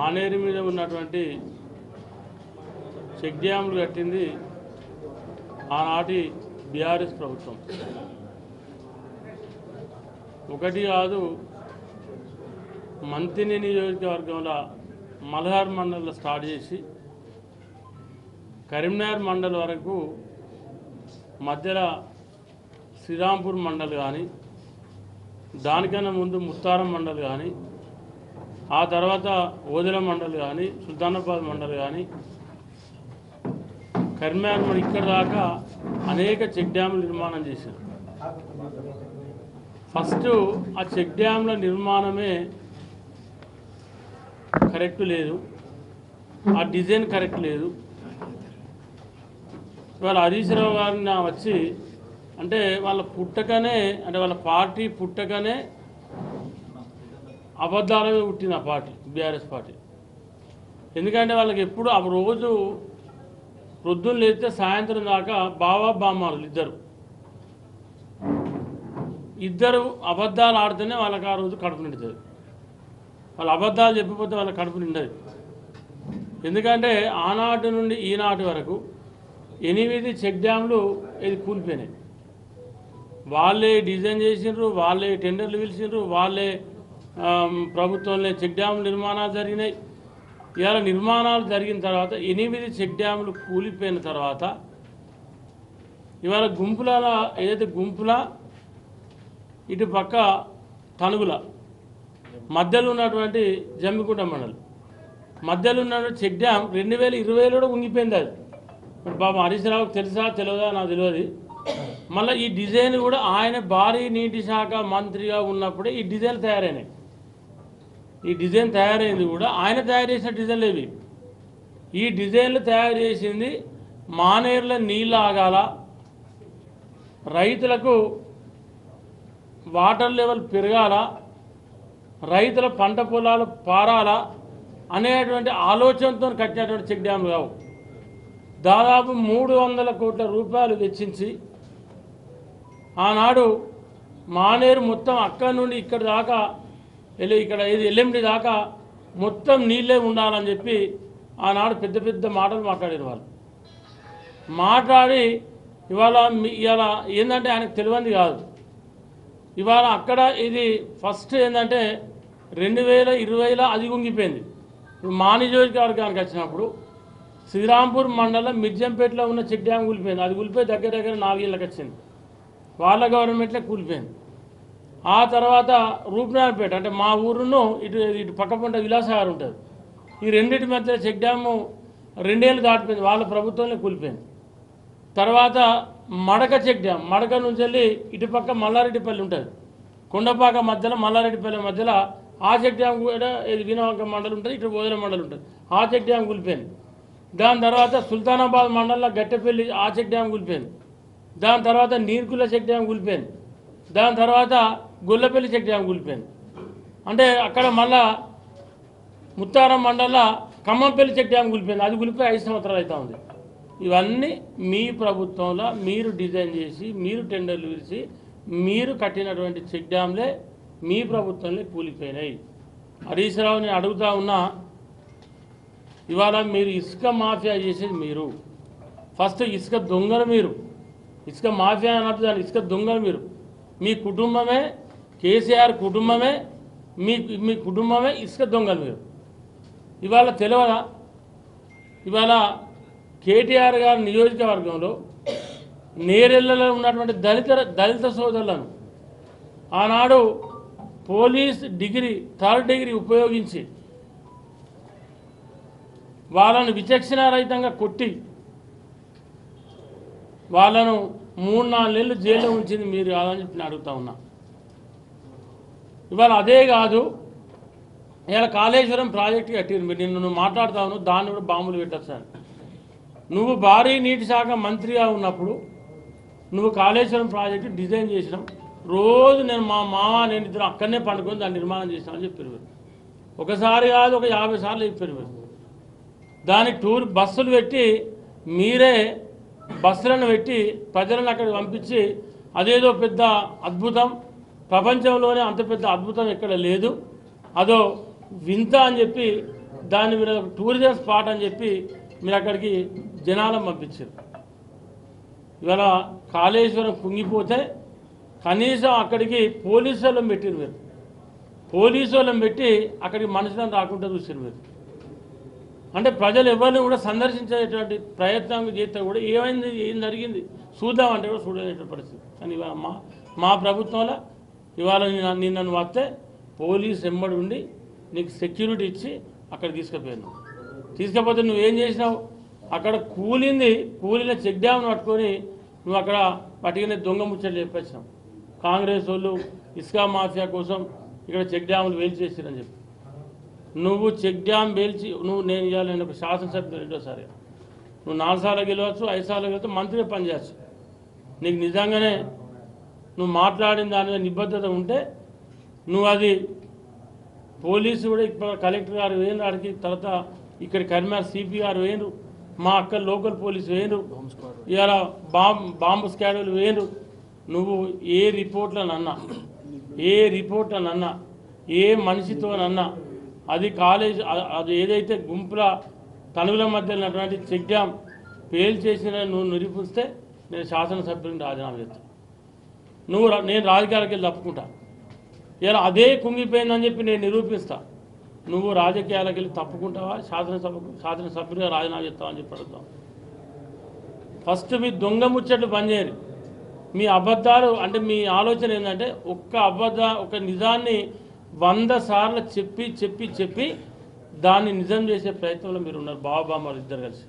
మానేరు మీద ఉన్నటువంటి చెక్ డ్యాములు కట్టింది ఆనాటి బీఆర్ఎస్ ప్రభుత్వం. ఒకటి కాదు మంతిని నియోజకవర్గంలో మలహార్ మండలిలో స్టార్ట్ చేసి కరీంనగర్ మండల్ వరకు మధ్యలో శ్రీరాంపూర్ మండల్ కానీ దానికన్నా ముందు ముత్తారం మండల్ కానీ ఆ తర్వాత ఓదెల మండలి కానీ సుల్తానాబాద్ మండలి కానీ కరీంనగర్ మండల్ ఇక్కడ దాకా అనేక చెక్ డ్యాములు నిర్మాణం చేశారు. ఫస్ట్ ఆ చెక్ డ్యామ్ల నిర్మాణమే కరెక్ట్ లేదు. ఆ డిజైన్ కరెక్ట్ లేదు. ఇవాళ హరీష్ రావు గారిని వచ్చి అంటే వాళ్ళ పుట్టకనే అంటే వాళ్ళ పార్టీ పుట్టకనే అబద్ధాల మీద పుట్టింది ఆ పార్టీ బీఆర్ఎస్ పార్టీ. ఎందుకంటే వాళ్ళకి ఎప్పుడు ఆ రోజు ప్రొద్దున లేస్తే సాయంత్రం దాకా బావా బామ్మాలు ఇద్దరు. ఇద్దరు అబద్ధాలు ఆడితేనే వాళ్ళకి ఆ రోజు కడుపు నిండుతుంది. వాళ్ళు అబద్ధాలు చెప్పిపోతే వాళ్ళ కడుపు నిండదు. ఎందుకంటే ఆనాటి నుండి ఈనాటి వరకు ఎనిమిది చెక్ డ్యామ్లు ఇది కూలిపోయినాయి. వాళ్ళే డిజైన్ చేసిండ్రు వాళ్ళే టెండర్లు పిలిచిండ్రు వాళ్ళే ప్రభుత్వంలో చెక్ డ్యాముల నిర్మాణాలు జరిగినాయి. ఇవాళ నిర్మాణాలు జరిగిన తర్వాత ఎనిమిది చెక్ డ్యాములు కూలిపోయిన తర్వాత ఇవాళ గుంపుల ఏదైతే గుంపుల ఇటు పక్క తణుగుల మధ్యలో ఉన్నటువంటి జమ్మికుంట మండలం మధ్యలో ఉన్న చెక్ డ్యామ్ రెండు వేల ఇరవైలో కూడా ఉంగిపోయింది అది. బాబు హరీష్ రావుకి తెలుసా తెలియదా నాకు తెలియదు. మళ్ళీ ఈ డిజైన్ కూడా ఆయన భారీ నీటి శాఖ మంత్రిగా ఉన్నప్పుడే ఈ డిజైన్ తయారైనాయి. ఈ డిజైన్ తయారైంది కూడా. ఆయన తయారు చేసిన డిజైన్లు ఇవి ఈ డిజైన్లు తయారు చేసింది మానేర్ల నీళ్ళు ఆగాల రైతులకు వాటర్ లెవెల్ పెరగాల. రైతుల పంట పొలాలు పారాలా అనేటువంటి ఆలోచనతో కట్టినటువంటి చెక్ డ్యామ్లు కావు. దాదాపు మూడు వందల కోట్ల రూపాయలు వెచ్చించి ఆనాడు మానేరు మొత్తం అక్కడి నుండి ఇక్కడ దాకా వెళ్ళి ఇక్కడ ఇది ఎల్ఎండి దాకా మొత్తం నీళ్ళే ఉండాలని చెప్పి ఆనాడు పెద్ద పెద్ద మాటలు మాట్లాడారు వాళ్ళు. మాట్లాడి ఇవాళ ఇవాళ ఏంటంటే ఆయనకు తెలియంది కాదు. ఇవాళ అక్కడ ఇది ఫస్ట్ ఏంటంటే రెండు వేల ఇరవైలో అది గుంగిపోయింది ఇప్పుడు మా నియోజకవర్గానికి వచ్చినప్పుడు శ్రీరాంపూర్ మండలం మిర్జంపేటలో ఉన్న చెక్ డ్యామ్ కూలిపోయింది. అది కూలిపోయి దగ్గర దగ్గర నాలుగేళ్ళకి వచ్చింది. వాళ్ళ గవర్నమెంట్లో కూలిపోయింది. ఆ తర్వాత రూపనారాయణపేట అంటే మా ఊరును ఇటు ఇటు పక్క పంట విలాసగారు ఉంటుంది ఈ రెండింటి మధ్య చెక్ డ్యాము రెండేళ్ళు దాటిపోయింది. వాళ్ళ ప్రభుత్వంలో కూలిపోయింది. తర్వాత మడక చెక్ డ్యామ్ మడక నుంచి వెళ్ళి ఇటుపక్క మల్లారెడ్డిపల్లి ఉంటుంది. కొండపాక మధ్యలో మల్లారెడ్డిపల్లి మధ్యలో ఆ చెక్ డ్యామ్ కూడా ఇది వినవాక మండలం ఉంటుంది ఇటు బోధన మండలం ఉంటుంది. ఆ చెక్ డ్యామ్ కూలిపోయింది. దాని తర్వాత సుల్తానాబాద్ మండలంలో గట్టెపల్లి ఆ చెక్ డ్యామ్ కూలిపోయింది. దాని తర్వాత నీర్కుల చెక్ డ్యామ్ కూలిపోయింది. దాని తర్వాత గొల్లపల్లి చెక్ డ్యామ్ కూలిపోయింది. అంటే అక్కడ మళ్ళా ముత్తారం మండల ఖమ్మంపల్లి చెక్ డ్యామ్ కూలిపోయింది. అది కూలిపోయి ఐదు సంవత్సరాలు అవుతా ఉంది. ఇవన్నీ మీ ప్రభుత్వంలో మీరు డిజైన్ చేసి మీరు టెండర్లు పిలిచి మీరు కట్టినటువంటి చెక్ డ్యామ్లే మీ ప్రభుత్వంలో కూలిపోయినాయి. హరీష్ రావు నేను అడుగుతా ఉన్నా ఇవాళ మీరు ఇసుక మాఫియా చేసేది మీరు. ఫస్ట్ ఇసుక దొంగలు మీరు. ఇసుక మాఫియా అన్నట్టు దాని ఇసుక దొంగలు మీరు. మీ కుటుంబమే కేసీఆర్ కుటుంబమే మీ మీ కుటుంబమే ఇసుక దొంగలు మీరు ఇవాళ తెలియదా ఇవాళ కేటీఆర్ గారి నియోజకవర్గంలో నేరెళ్ళలో ఉన్నటువంటి దళిత దళిత సోదరులను ఆనాడు పోలీస్ డిగ్రీ థర్డ్ డిగ్రీ ఉపయోగించి వాళ్ళను విచక్షణారహితంగా కొట్టి వాళ్ళను మూడు నాలుగు నెలలు జైల్లో ఉంచింది మీరు కాదని చెప్పి అడుగుతా ఉన్నా. ఇవాళ అదే కాదు ఇవాళ కాళేశ్వరం ప్రాజెక్టు కట్టిరు మీరు. నిన్ను నువ్వు మాట్లాడతావు దాన్ని కూడా బాంబులు పెట్టచ్చు నువ్వు భారీ నీటి శాఖ మంత్రిగా ఉన్నప్పుడు నువ్వు కాళేశ్వరం ప్రాజెక్టు డిజైన్ చేసినాం. రోజు నేను మా మామ నేను ఇద్దరు అక్కడనే పండుకొని దాన్ని నిర్మాణం చేసినామని చెప్పారు మీరు. ఒకసారి కాదు ఒక యాభై సార్లు చెప్పారు మీరు. దానికి టూర్ బస్సులు పెట్టి మీరే బస్సులను పెట్టి ప్రజలను అక్కడికి పంపించి అదేదో పెద్ద అద్భుతం ప్రపంచంలోనే అంత పెద్ద అద్భుతం ఎక్కడ లేదు. అదో వింత అని చెప్పి దాన్ని మీరు టూరిజం స్పాట్ అని చెప్పి మీరు అక్కడికి జనాలను పంపించారు. ఇవాళ కాళేశ్వరం కుంగిపోతే కనీసం అక్కడికి పోలీసు వాళ్ళని పెట్టారు మీరు. పోలీసు వాళ్ళని పెట్టి అక్కడికి మనుషులను రాకుండా చూసారు మీరు. అంటే ప్రజలు ఎవరిని కూడా సందర్శించేటువంటి ప్రయత్నం చేస్తే కూడా ఏమైంది ఏం జరిగింది చూద్దామంటే కూడా చూడలేటువంటి పరిస్థితి. కానీ మా మా ప్రభుత్వంలో ఇవాళ నేను నన్ను వస్తే పోలీస్ ఎంబడి ఉండి నీకు సెక్యూరిటీ ఇచ్చి అక్కడ తీసుకుపోయాను తీసుకపోతే నువ్వేం చేసినావు? అక్కడ కూలింది కూలిన చెక్ డ్యామ్ను పట్టుకొని నువ్వు అక్కడ పట్టుకునే దొంగ ముచ్చట్లు చెప్పేసినావు. కాంగ్రెస్ వాళ్ళు ఇస్కా మాఫియా కోసం ఇక్కడ చెక్ డ్యాములు వేల్చేసారని చెప్పి. నువ్వు చెక్ డ్యామ్ వేల్చి నువ్వు నేను ఇవ్వాలి నేను ఒక శాసనసభ్యులు రెండోసారి నువ్వు నాలుగు సార్లు గెలవచ్చు ఐదు సార్లు గెలవచ్చు మంత్రిగా పనిచేయచ్చు. నీకు నిజంగానే నువ్వు మాట్లాడిన దాని మీద నిబద్ధత ఉంటే నువ్వు అది పోలీసు కూడా ఇప్పుడు కలెక్టర్ గారు వేయను ఆడికి తర్వాత ఇక్కడ కరీంనగర్ సిపి గారు వేయను మా అక్క లోకల్ పోలీసు వేయను ఇవాళ బాంబ్ బాంబు స్క్వాడ్లు వేయను. నువ్వు ఏ రిపోర్ట్లనన్నా ఏ రిపోర్ట్లనన్నా ఏ మనిషితోనన్నా అది కాలేజ్ అది ఏదైతే గుంపుల తనువుల మధ్య ఉన్నటువంటి చెక్ డ్యామ్ పేల్ చేసిన నువ్వు నిరూపిస్తే నేను శాసనసభ్యుని రాజీనామా చేస్తాను నువ్వు నేను రాజకీయాలకి వెళ్ళి తప్పుకుంటా. ఇలా అదే కుంగిపోయిందని చెప్పి నేను నిరూపిస్తా. నువ్వు రాజకీయాలకు వెళ్ళి తప్పుకుంటావా? శాసనసభకు శాసనసభ్యుడిగా రాజీనామా చేస్తావా అని చెప్పి అడుగుతాం. ఫస్ట్ మీ దొంగ ముచ్చట్లు పనిచేయరు. మీ అబద్ధాలు అంటే మీ ఆలోచన ఏంటంటే ఒక్క అబద్ధ ఒక నిజాన్ని వంద సార్లు చెప్పి చెప్పి చెప్పి దాన్ని నిజం చేసే ప్రయత్నంలో మీరు ఉన్నారు. బాబామ్మ ఇద్దరు కలిసి.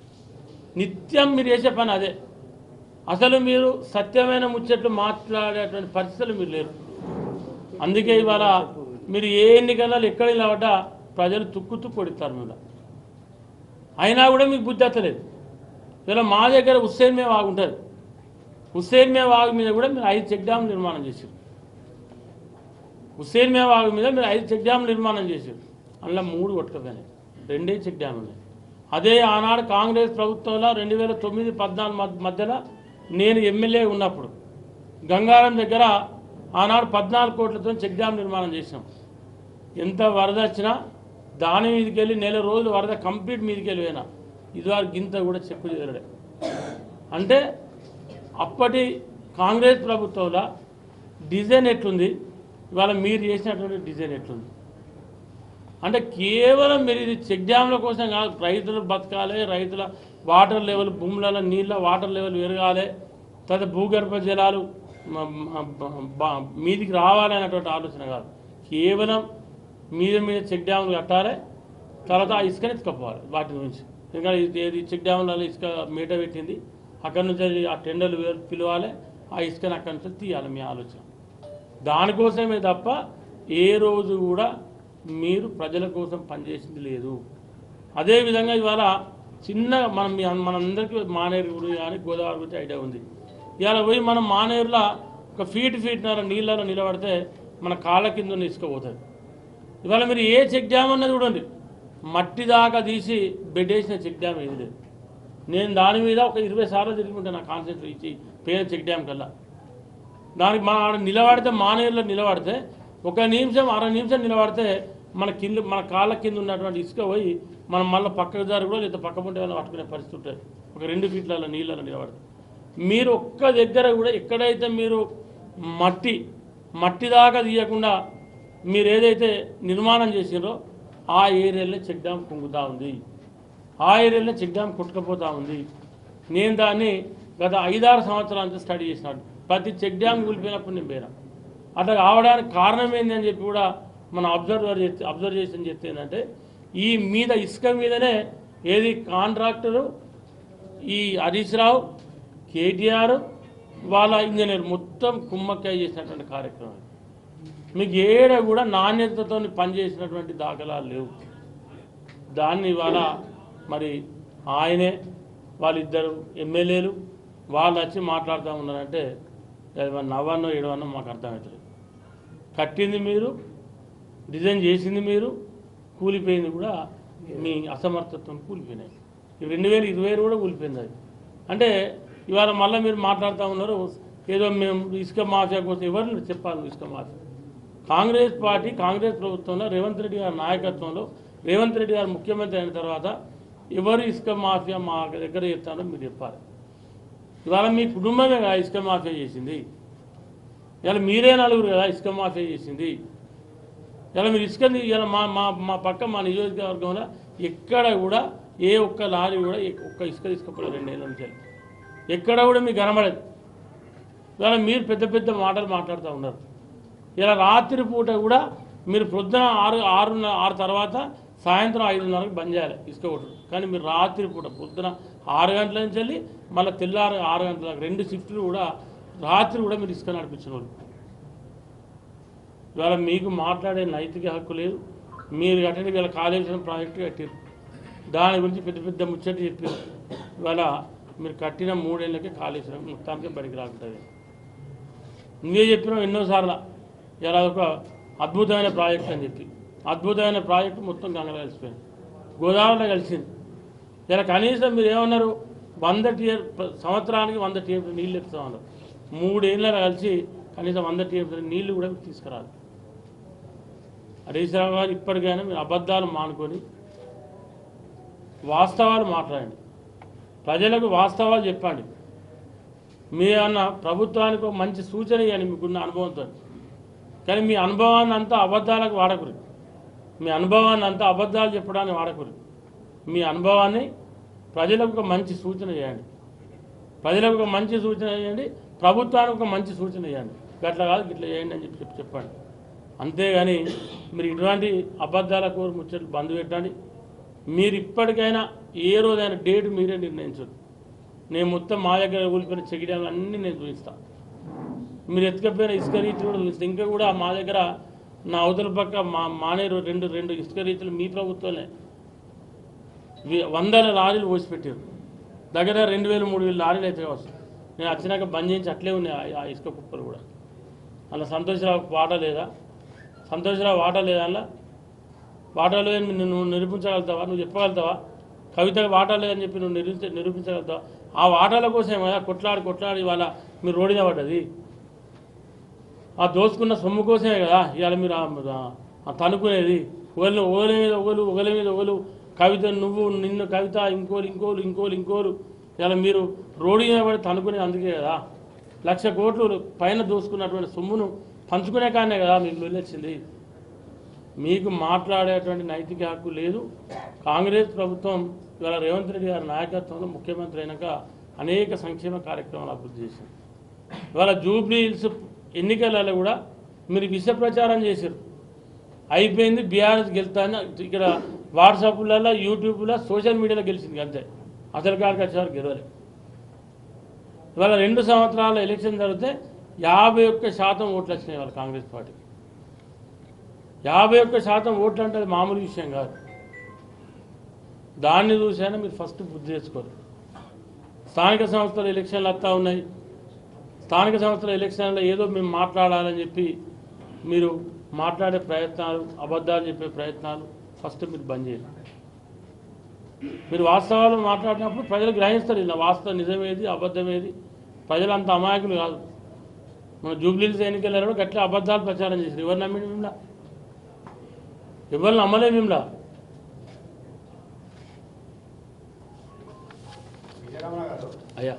నిత్యం మీరు చేసే పని అదే. అసలు మీరు సత్యమైన ముచ్చట్లు మాట్లాడేటువంటి పరిస్థితులు మీరు లేరు. అందుకే ఇవాళ మీరు ఏ ఎన్నికలలో ఎక్కడ నిలబడ్డా ప్రజలు తుక్కు తుక్కు కొడతారు అయినా కూడా మీకు బుద్ధి అత్తలేదు. ఇలా మా దగ్గర హుస్సేన్ మే వాగు ఉంటుంది హుస్సేన్ మే వాగు మీద కూడా మీరు ఐదు చెక్ డ్యాములు నిర్మాణం చేశారు. హుస్సేన్ మే వాగు మీద మీరు ఐదు చెక్ డ్యాములు నిర్మాణం చేశారు. అందులో మూడు కొట్టుకపోయినాయి. రెండే చెక్ డ్యామ్ అదే ఆనాడు కాంగ్రెస్ ప్రభుత్వంలో రెండు వేల తొమ్మిది పద్నాలుగు మధ్య- మధ్యలో నేను ఎమ్మెల్యే ఉన్నప్పుడు గంగారం దగ్గర ఆనాడు పద్నాలుగు కోట్లతో చెక్ డ్యామ్ నిర్మాణం చేసినాం ఎంత వరద వచ్చినా దాని మీదకి వెళ్ళి నెల రోజులు వరద కంప్లీట్ మీదకి వెళ్ళి పోయినా ఇదివరకు గింత కూడా చెప్పు చేరడే అంటే అప్పటి కాంగ్రెస్ ప్రభుత్వంలో డిజైన్ ఎట్లుంది? ఇవాళ మీరు చేసినటువంటి డిజైన్ ఎట్లుంది? అంటే కేవలం మీరు ఇది చెక్ డ్యామ్ల కోసం కాదు రైతులు బతకాలి రైతుల వాటర్ లెవెల్ భూములలో నీళ్ళ వాటర్ లెవెల్ పెరగాలి తర్వాత భూగర్భ జలాలు మీదికి రావాలనేటువంటి ఆలోచన కాదు. కేవలం మీద మీద చెక్ డ్యాములు కట్టాలి తర్వాత ఆ ఇసుకని ఎత్తుకపోవాలి వాటి నుంచి ఎందుకంటే ఇది ఏది చెక్ డ్యాములలో ఇసుక మీట పెట్టింది అక్కడి నుంచి ఆ టెండర్లు పిలవాలి ఆ ఇసుకని అక్కడి నుంచి తీయాలి మీ ఆలోచన. దానికోసమే తప్ప ఏ రోజు కూడా మీరు ప్రజల కోసం పనిచేసింది లేదు. అదేవిధంగా ఇవాళ చిన్న మనం మనందరికీ మానేరు గురి కానీ గోదావరి గురించి ఐడియా ఉంది. ఇవాళ పోయి మనం మానేరులో ఒక ఫీట్ ఫీట్నర నీళ్ళలో నిలబడితే మన కాళ్ళ కింద ఇసుకపోతుంది ఇవాళ మీరు ఏ చెక్ డ్యామ్ అన్నది చూడండి. మట్టి దాకా తీసి బెడ్ వేసిన చెక్ డ్యామ్ ఏది లేదు. నేను దాని మీద ఒక ఇరవై సార్లు తిరుగుంటాను నా కాన్సెంట్రేట్ ఇచ్చి పేరు చెక్ డ్యామ్ కల్లా. దానికి మన నిలబడితే మానేరులో నిలబడితే ఒక నిమిషం అర నిమిషం నిలబడితే మన కింద మన కాళ్ళ కింద ఉన్నటువంటి ఇసుక పోయి మనం మళ్ళీ పక్కకు దారి కూడా లేదా పక్క పుంటే పట్టుకునే పరిస్థితి ఉంటుంది. ఒక రెండు ఫీట్ల నీళ్ళలో నిలబడితే. మీరు ఒక్క దగ్గర కూడా ఎక్కడైతే మీరు మట్టి మట్టి దాకా తీయకుండా మీరు ఏదైతే నిర్మాణం చేసారో ఆ ఏరియాలో చెక్ డ్యామ్ కుంగుతూ ఉంది. ఆ ఏరియాలో చెక్ డ్యామ్ కొట్టుకుపోతూ ఉంది. నేను దాన్ని గత ఐదారు సంవత్సరాల నుంచి స్టడీ చేసినాడు. ప్రతి చెక్ డ్యామ్ కూలిపోయినప్పుడు నేను పోయినా. అట్లా కావడానికి కారణం ఏంటి అని చెప్పి కూడా మన అబ్జర్వర్ చెప్తే అబ్జర్వేషన్ చెప్తే ఏంటంటే ఈ మీద ఇసుక మీదనే ఏది కాంట్రాక్టరు ఈ హరీష్ రావు కేటీఆర్ వాళ్ళ ఇంజనీర్ మొత్తం కుమ్మక్కాయ చేసినటువంటి కార్యక్రమం మీకు ఏడ కూడా నాణ్యతతో పనిచేసినటువంటి దాఖలాలు లేవు. దాన్ని ఇవాళ మరి ఆయనే వాళ్ళిద్దరు ఎమ్మెల్యేలు వాళ్ళు వచ్చి మాట్లాడుతూ ఉన్నారంటే అది మరి నవ్వన్నో ఏడవన్నో మాకు అర్థమవుతుంది కట్టింది మీరు డిజైన్ చేసింది మీరు కూలిపోయింది కూడా మీ అసమర్థత్వం కూలిపోయినాయి. ఈ రెండు వేల ఇరవై కూడా కూలిపోయింది అది. అంటే ఇవాళ మళ్ళీ మీరు మాట్లాడుతూ ఉన్నారు ఏదో మేము ఇసుక మాఫియా కోసం ఎవరు చెప్పాలి ఇసుక మాఫియా? కాంగ్రెస్ పార్టీ కాంగ్రెస్ ప్రభుత్వంలో రేవంత్ రెడ్డి గారి నాయకత్వంలో రేవంత్ రెడ్డి గారు ముఖ్యమంత్రి అయిన తర్వాత ఎవరు ఇసుక మాఫియా మా దగ్గర చెప్తారో మీరు చెప్పాలి. ఇవాళ మీ కుటుంబమే కదా ఇసుక మాఫియా చేసింది. ఇలా మీరే నలుగురు కదా ఇసుక మాఫియా చేసింది. ఇలా మీరు ఇసుక ఇలా మా మా మా పక్క మా నియోజకవర్గంలో ఎక్కడ కూడా ఏ ఒక్క లారీ కూడా ఒక్క ఇసుక తీసుకుపోలేదు ఏళ్ళ నుంచి. ఎక్కడ కూడా మీకు కనబడదు. ఇవాళ మీరు పెద్ద పెద్ద మాటలు మాట్లాడుతూ ఉన్నారు. ఇలా రాత్రి పూట కూడా మీరు పొద్దున ఆరు ఆరు ఆరు తర్వాత సాయంత్రం ఐదున్నరకు బంద్ చేయాలి ఇసుక కొట్టుడు. కానీ మీరు రాత్రి పూట పొద్దున ఆరు గంటల నుంచి వెళ్ళి మళ్ళీ తెల్లారు ఆరు గంటలకు రెండు షిఫ్ట్లు కూడా రాత్రి కూడా మీరు ఇసుక నడిపించిన వాళ్ళు. ఇవాళ మీకు మాట్లాడే నైతిక హక్కు లేదు. మీరు కట్టండి వీళ్ళ కాళేశ్వరం ప్రాజెక్టు కట్టారు దాని గురించి పెద్ద పెద్ద ముచ్చట చెప్పారు ఇవాళ మీరు కట్టిన మూడేళ్ళకి కాళేశ్వరం మొత్తానికి బడికి రాకుంటుంది. నువ్వే చెప్పినావు ఎన్నోసార్లు ఇలా ఒక అద్భుతమైన ప్రాజెక్ట్ అని చెప్పి. అద్భుతమైన ప్రాజెక్టు మొత్తం గంగలో కలిసిపోయింది. గోదావరిలో కలిసింది. ఇలా కనీసం మీరు ఏమన్నారు? వంద టీఆర్ సంవత్సరానికి వంద టీఆర్ నీళ్ళు ఇస్తామన్నారు మూడేళ్ళ కలిసి కనీసం వంద టీఎంసీ నీళ్ళు కూడా తీసుకురాలి హరీష్ రావు గారు ఇప్పటికైనా మీరు అబద్ధాలు మానుకొని వాస్తవాలు మాట్లాడండి. ప్రజలకు వాస్తవాలు చెప్పండి. మీ అన్న ప్రభుత్వానికి మంచి సూచన ఇవ్వండి మీకున్న అనుభవంతో. కానీ మీ అనుభవాన్ని అంతా అబద్ధాలకు వాడకూడదు. మీ అనుభవాన్ని అంతా అబద్ధాలు చెప్పడానికి వాడకూడదు. మీ అనుభవాన్ని ప్రజలకు ఒక మంచి సూచన చేయండి. ప్రజలకు ఒక మంచి సూచన చేయండి. ప్రభుత్వానికి ఒక మంచి సూచన ఇవ్వండి. గట్ల కాదు గిట్ల చేయండి అని చెప్పి చెప్పండి. అంతేగాని మీరు ఇటువంటి అబద్ధాల కోరు ముచ్చట్లు బంద్ పెట్టండి. మీరు ఇప్పటికైనా ఏ రోజైనా డేట్ మీరే నిర్ణయించదు నేను మొత్తం మా దగ్గర కూలిపోయిన చెగిడాలు అన్నీ నేను చూపిస్తాను మీరు ఎత్తుకపోయిన ఇసుక రీతులు కూడా చూపిస్తాను ఇంకా కూడా మా దగ్గర నా అవతల పక్క మా మానేరు రెండు రెండు ఇసుక రీతులు మీ ప్రభుత్వమే వందల లారీలు పోసిపెట్టారు దగ్గర రెండు వేలు మూడు వేలు లారీలు అయితే వస్తాయి నేను వచ్చినాక బంద్ చేయించి అట్లే ఉన్నాయి ఆ- ఇసుక కుప్పలు కూడా. అలా సంతోషరావు వాట లేదా? సంతోషరావు వాట లేదా అలా వాటా లేదని నువ్వు నిరూపించగలుగుతావా? నువ్వు చెప్పగలుగుతావా? కవిత వాటా లేదని చెప్పి నువ్వు నిరూపించ నిరూపించగలుగుతావా? ఆ వాటాల కోసమే కదా కొట్లాడి కొట్లాడి ఇవాళ మీరు రోడ్డు పడ్డది. ఆ దోచుకున్న సొమ్ము కోసమే కదా ఇవాళ మీరు తనుకునేది. ఒకళ్ళు ఒకరి మీద ఒకరు ఒకరి మీద ఒకరు కవిత నువ్వు నిన్ను కవిత ఇంకోరు ఇంకోరు ఇంకోరు ఇంకోరు ఇలా మీరు రోడ్డు మీద పడి తనుకునేది అందుకే కదా. లక్ష కోట్లు పైన దోసుకున్నటువంటి సొమ్మును పంచుకునే కానే కదా మీకు వెళ్ళొచ్చింది. మీకు మాట్లాడేటువంటి నైతిక హక్కు లేదు. కాంగ్రెస్ ప్రభుత్వం ఇవాళ రేవంత్ రెడ్డి గారి నాయకత్వంలో ముఖ్యమంత్రి అయినాక అనేక సంక్షేమ కార్యక్రమాలు అభివృద్ధి చేశారు. ఇవాళ జూబ్లీ హిల్స్ ఎన్నికలలో కూడా మీరు విష ప్రచారం చేశారు. అయిపోయింది బీఆర్ఎస్ గెలుస్తా ఇక్కడ వాట్సాప్లలో యూట్యూబ్లో సోషల్ మీడియాలో గెలిచింది అంతే. అసలు కాడికి వచ్చేవారు గెలవలే. ఇవాళ రెండు సంవత్సరాల ఎలక్షన్ జరిగితే యాభై ఒక్క శాతం ఓట్లు వచ్చినాయి వాళ్ళ కాంగ్రెస్ పార్టీ యాభై ఒక్క శాతం ఓట్లు అంటే అది మామూలు విషయం కాదు. దాన్ని చూసైనా మీరు ఫస్ట్ బుద్ధి చేసుకోరు స్థానిక సంస్థల ఎలక్షన్లు వస్తూ ఉన్నాయి. స్థానిక సంస్థల ఎలక్షన్లో ఏదో మేము మాట్లాడాలని చెప్పి మీరు మాట్లాడే ప్రయత్నాలు అబద్ధాలు చెప్పే ప్రయత్నాలు ఫస్ట్ మీరు బంద్ చేయాలి. మీరు వాస్తవాలు మాట్లాడినప్పుడు ప్రజలు గ్రహిస్తారు ఇలా వాస్తవం నిజమేది అబద్ధమేది. ప్రజలు అంత అమాయకులు కాదు. మన జూబ్లీస్ ఎన్నికలలో గట్ల అబద్ధాలు ప్రచారం చేశారు. ఎవరు నమ్మింది మిమ్మల్ని ఎవరు నమ్మలే మిమ్మల్ని గారు అయ్యా.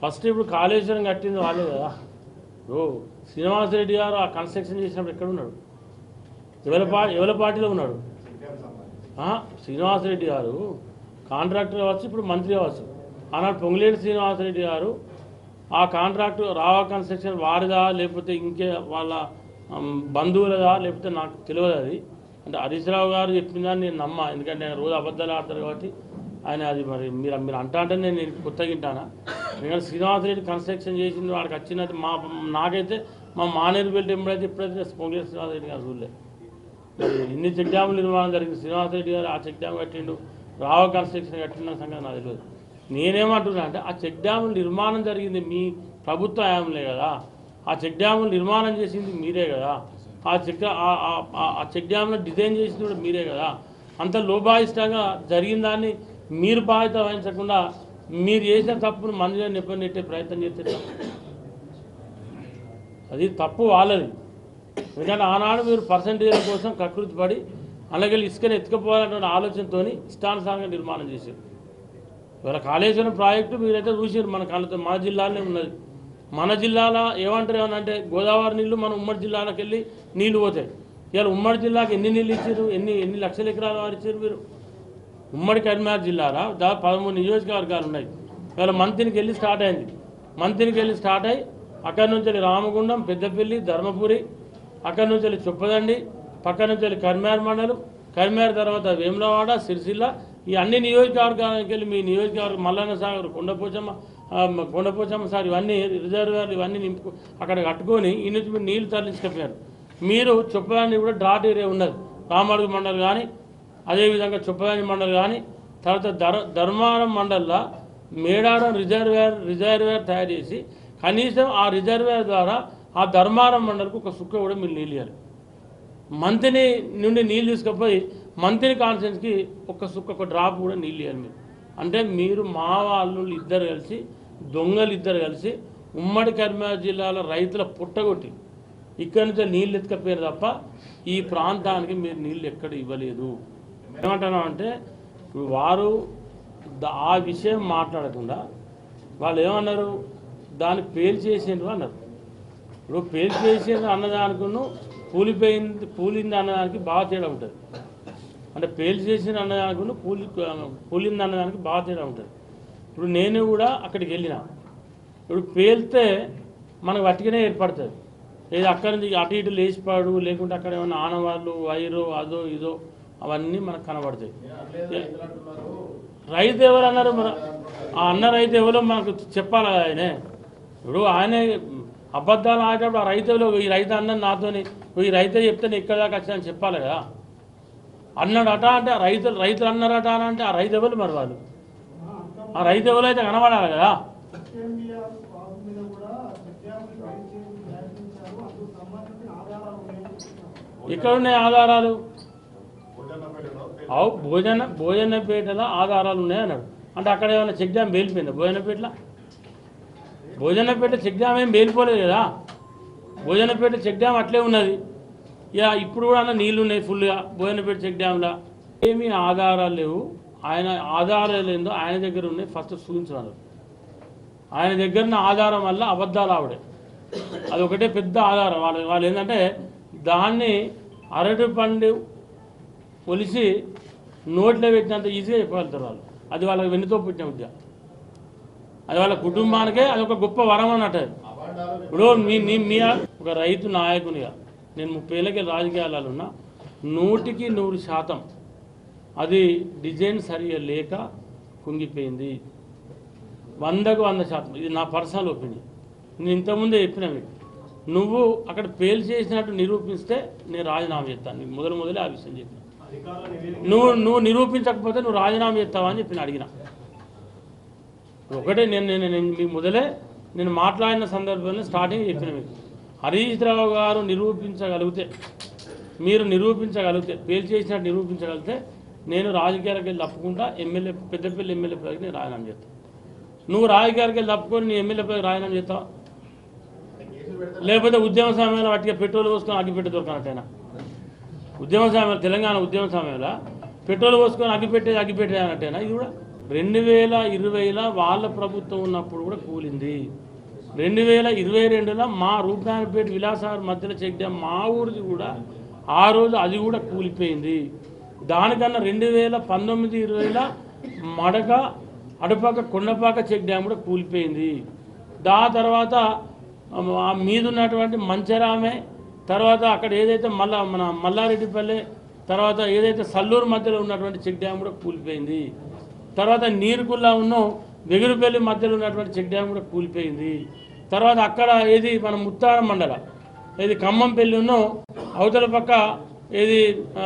ఫస్ట్ ఇప్పుడు కాళేశ్వరం కట్టింది వాళ్ళే కదా. ఓ శ్రీనివాసరెడ్డి గారు ఆ కన్స్ట్రక్షన్ చేసినప్పుడు ఎక్కడ ఉన్నాడు? ఎవరి పా ఎవరి పార్టీలో ఉన్నాడు? విషయానికి రెడ్డి శ్రీనివాసరెడ్డి గారు. కాంట్రాక్టర్ కావచ్చు ఇప్పుడు మంత్రి కావచ్చు ఆనాడు పొంగులేటి శ్రీనివాసరెడ్డి గారు ఆ కాంట్రాక్ట్ రావా కన్స్ట్రక్షన్ వారిదా లేకపోతే ఇంకే వాళ్ళ బంధువులదా లేకపోతే నాకు తెలియదు అది. అంటే హరీష్ రావు గారు చెప్పిన దాన్ని నేను నమ్మా ఎందుకంటే ఆయన రోజు అబద్ధాలు ఆడతారు కాబట్టి ఆయన అది మరి మీరు మీరు అంటా అంటే నేను నేను కొత్తగా వింటానా? ఎందుకంటే శ్రీనివాసరెడ్డి కన్స్ట్రక్షన్ చేసింది వాడికి వచ్చినది మా నాకైతే మా మానేరు వెళ్ళి ఎప్పుడైతే ఎప్పుడైతే పొంగులేటి శ్రీనివాసరెడ్డి గారు చూడలే. మరి ఇన్ని చెక్ డ్యాములు నిర్మాణం జరిగింది? శ్రీనివాసరెడ్డి గారు ఆ చెక్ డ్యామ్ కట్టిండు రావ కన్స్ట్రక్షన్ కట్టిన సంగతి నాకు తెలియదు. నేనేమంటున్నా అంటే ఆ చెక్ డ్యాములు నిర్మాణం జరిగింది మీ ప్రభుత్వ హయాంలే కదా. ఆ చెక్ డ్యాములు నిర్మాణం చేసింది మీరే కదా. ఆ చెక్ ఆ- ఆ- ఆ చెక్ డ్యామ్ను డిజైన్ చేసింది కూడా మీరే కదా. అంత లోబాయిష్టంగా జరిగిన దాన్ని మీరు బాధ్యత వహించకుండా మీరు చేసిన తప్పును మందిలో నెప్పని నెట్టే ప్రయత్నం చేస్తే అది తప్పు వాళ్ళది. ఎందుకంటే ఆనాడు మీరు పర్సంటేజ్ల కోసం కకృతి పడి అలాగే ఇసుకని ఎత్తుకుపోవాలనే ఆలోచనతో ఇష్టానుసారంగా నిర్మాణం చేశారు. ఇవాళ కాళేశ్వరం ప్రాజెక్టు మీరైతే చూసారు మన కళ్ళతో మన జిల్లాలోనే ఉన్నది. మన జిల్లాలో ఏమంటారు ఏమనంటే గోదావరి నీళ్ళు మన ఉమ్మడి జిల్లాలోకి వెళ్ళి నీళ్ళు పోతాయి. ఇవాళ ఉమ్మడి జిల్లాకి ఎన్ని నీళ్ళు ఇచ్చారు ఎన్ని ఎన్ని లక్షల ఎకరాలు వారు ఇచ్చారు మీరు? ఉమ్మడి కరీంనగర్ జిల్లాలో దాదాపు పదమూడు నియోజకవర్గాలు ఉన్నాయి. ఇవాళ మంత్రికి వెళ్ళి స్టార్ట్ అయింది. మంత్రికి వెళ్ళి స్టార్ట్ అయ్యి అక్కడి నుంచి వెళ్ళి రామగుండం పెద్దపల్లి ధర్మపురి అక్కడి నుంచి వెళ్ళి చొప్పదండి పక్క నుంచి వెళ్ళి కర్మార్ మండలం కరీంనగర్ తర్వాత వేములవాడ సిరిసిల్ల ఈ అన్ని నియోజకవర్గాలకు వెళ్ళి మీ నియోజకవర్గం మల్లన్న సాగర్ కొండపోచమ్మ కొండపోచమ్మ సార్ ఇవన్నీ రిజర్వేర్లు ఇవన్నీ నింపు అక్కడ కట్టుకొని ఈ నుంచి మీరు నీళ్ళు తరలించుకపోయారు. మీరు చొప్పదాన్ని కూడా డ్రాట్ ఏరియా ఉన్నది. రామడుగు మండలం కానీ అదేవిధంగా చొప్పదాని మండలి కానీ తర్వాత ధర్ ధర్మారం మండల్లో మేడారం రిజర్వేర్ రిజర్వేర్ తయారు చేసి కనీసం ఆ రిజర్వేర్ ద్వారా ఆ ధర్మారం మండలికి ఒక సుక్క కూడా మీరు నీళ్ళు ఇవ్వాలి మంత్ని నుండి నీళ్ళు తీసుకుపోయి మంత్రి కాన్ఫరెన్స్కి ఒక సుక్క ఒక డ్రాప్ కూడా నీళ్ళు ఇవ్వాలి మీరు. అంటే మీరు మా వాళ్ళు ఇద్దరు కలిసి దొంగలు ఇద్దరు కలిసి ఉమ్మడి కరీంనగర్ జిల్లాలో రైతుల పుట్టగొట్టి ఇక్కడి నుంచి నీళ్ళు ఎత్తుకపోయారు తప్ప ఈ ప్రాంతానికి మీరు నీళ్ళు ఎక్కడ ఇవ్వలేదు. ఏమంటున్నాం అంటే ఇప్పుడు వారు ఆ విషయం మాట్లాడకుండా వాళ్ళు ఏమన్నారు? దాన్ని పేల్ చేసేందుకు అన్నారు. ఇప్పుడు పేల్ చేసిండ్రు అన్నదానికును కూలిపోయింది కూలింది అన్నదానికి బాగా తేడా ఉంటుంది. అంటే పేల్ చేసిన అన్నదానికును కూలి కూలింది అన్నదానికి బాగా తేడా ఉంటుంది. ఇప్పుడు నేను కూడా అక్కడికి వెళ్ళిన. ఇప్పుడు పేలితే మనకు వట్టిగానే ఏర్పడుతుంది. ఏది అక్కడి నుంచి అటు ఇటు లేచిపాడు లేకుంటే అక్కడ ఏమైనా ఆనవాళ్ళు వైరు అదో ఇదో అవన్నీ మనకు కనబడతాయి. రైతు ఎవరు అన్నారు మన ఆ అన్న రైతు ఎవరో మనకు చెప్పాలి కదా ఆయనే? ఇప్పుడు ఆయనే అబద్ధాలు ఆడేటప్పుడు ఆ రైతు ఎవరో ఈ రైతు అన్న నాతోని ఈ రైతే చెప్తే నేను ఇక్కడ దాకా వచ్చానని చెప్పాలి కదా? అన్నాడట అంటే రైతులు రైతులు అన్నారట అని అంటే ఆ రైతు ఎవరు మరి వాళ్ళు? ఆ రైతు ఎవరు అయితే కనబడాలి కదా? ఇక్కడ ఉన్నాయి ఆధారాలు. అవు భోజన భోజనపేటలో ఆధారాలు ఉన్నాయి అన్నాడు. అంటే అక్కడ ఏమైనా చెక్ డ్యామ్ పేలిపోయిందా? భోజనపేటలో భోజనపేట చెక్ డ్యామ్ ఏం పేలిపోలేదు కదా? భోజనపేట చెక్ డ్యామ్ అట్లే ఉన్నది. ఇక ఇప్పుడు కూడా అన్న నీళ్ళు ఉన్నాయి ఫుల్గా భోజనపేట చెక్ డ్యామ్లో. ఏమీ ఆధారాలు లేవు. ఆయన ఆధారాలు ఏందో ఆయన దగ్గర ఉన్నాయి. ఫస్ట్ చూపించినారు ఆయన దగ్గర ఉన్న ఆధారం వల్ల అబద్ధాలు ఆవిడే. అది ఒకటే పెద్ద ఆధారం. వాళ్ళు వాళ్ళు ఏంటంటే దాన్ని అరటి పండు ఒలిసి నోట్లో పెట్టినంత ఈజీగా చెప్పగలుగుతారు వాళ్ళు. అది వాళ్ళకి వెన్నుతో పుట్టిన విద్య. అది వాళ్ళ కుటుంబానికే అది ఒక గొప్ప వరం అన్నట్టు. ఇప్పుడు మీ మీ ఒక రైతు నాయకునిగా నేను ముప్పై ఏళ్ళకి రాజకీయాలలో ఉన్నా నూటికి నూరు శాతం అది డిజైన్ సరిగా లేక కుంగిపోయింది. వందకు వంద శాతం. ఇది నా పర్సనల్ ఒపీనియన్. నేను ఇంతకుముందే చెప్పిన మీకు. నువ్వు అక్కడ పేలు చేసినట్టు నిరూపిస్తే నేను రాజీనామా చేస్తాను. నీకు మొదలు మొదలే ఆ విషయం చెప్పిన. నువ్వు నువ్వు నిరూపించకపోతే నువ్వు రాజీనామా చేస్తావా అని చెప్పి నేను అడిగిన. ఒకటే నేను నేను నేను మీ మొదలే నేను మాట్లాడిన సందర్భంలో స్టార్టింగ్ చెప్పిన మీకు. హరీష్ రావు గారు నిరూపించగలిగితే మీరు నిరూపించగలిగితే పేరు చేసినట్టు నిరూపించగలిగితే నేను రాజకీయాలకు వెళ్ళి తప్పుకుంటా ఎమ్మెల్యే పెద్దపల్లి ఎమ్మెల్యే పదవికి నేను రాజీనామా చేస్తాను నువ్వు రాజకీయాలకు వెళ్ళి తప్పుకొని నీ ఎమ్మెల్యే పదవికి రాజీనామా చేస్తావా? లేకపోతే ఉద్యమ సమయంలో వాటికి పెట్రోల్ పోసుకొని అగ్గిపెట్టి దొరకనట్టేనా? ఉద్యమ సమయంలో తెలంగాణ ఉద్యమ సమయంలో? పెట్రోల్ పోసుకొని అగ్గిపెట్టేది అగ్గిపెట్టేది అన్నట్టేనా ఇది కూడా? రెండు వేల ఇరవైలో వాళ్ళ ప్రభుత్వం ఉన్నప్పుడు కూడా కూలింది. రెండు వేల ఇరవై రెండులో మా రూపాయలపేట విలాసాగర్ మధ్యలో చెక్ డ్యామ్ మా ఊరిది కూడా ఆ రోజు అది కూడా కూలిపోయింది. దానికన్నా రెండు వేల పంతొమ్మిది ఇరవైలో మడక అడపాక కొండపాక చెక్ డ్యామ్ కూడా కూలిపోయింది. దా తర్వాత మీదున్నటువంటి మీద ఉన్నటువంటి మంచరామే తర్వాత అక్కడ ఏదైతే మల్ల మన మల్లారెడ్డిపల్లె తర్వాత ఏదైతే సల్లూరు మధ్యలో ఉన్నటువంటి చెక్ డ్యామ్ కూడా కూలిపోయింది. తర్వాత నీరుకుల్లా ఉన్న వెగురుపల్లి మధ్యలో ఉన్నటువంటి చెక్ డ్యామ్ కూడా కూలిపోయింది. తర్వాత అక్కడ ఏది మన ముత్తారం మండల ఏది ఖమ్మంపల్లి ఉన్నో అవతల పక్క ఏది ఆ,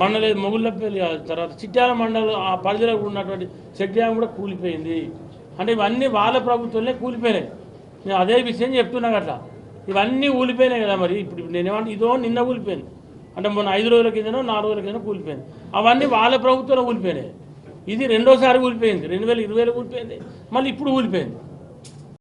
మండల ఏది మొగుళ్ళపల్లి తర్వాత చిట్యాల మండలం ఆ పరిధిలో ఉన్నటువంటి చెక్ డ్యామ్ కూడా కూలిపోయింది. అంటే ఇవన్నీ వాళ్ళ ప్రభుత్వంలో కూలిపోయినాయి. నేను అదే విషయం చెప్తున్నాను అట్లా. ఇవన్నీ కూలిపోయినాయి కదా మరి. ఇప్పుడు నేనేమంటే ఇదో నిన్న కూలిపోయింది అంటే మొన్న ఐదు రోజుల కిందనో నాలుగు రోజుల కింద కూలిపోయింది అవన్నీ వాళ్ళ ప్రభుత్వంలో కూలిపోయినాయి ఇది రెండోసారి కూలిపోయింది రెండు వేల ఇరవైలో కూలిపోయింది మళ్ళీ ఇప్పుడు కూలిపోయింది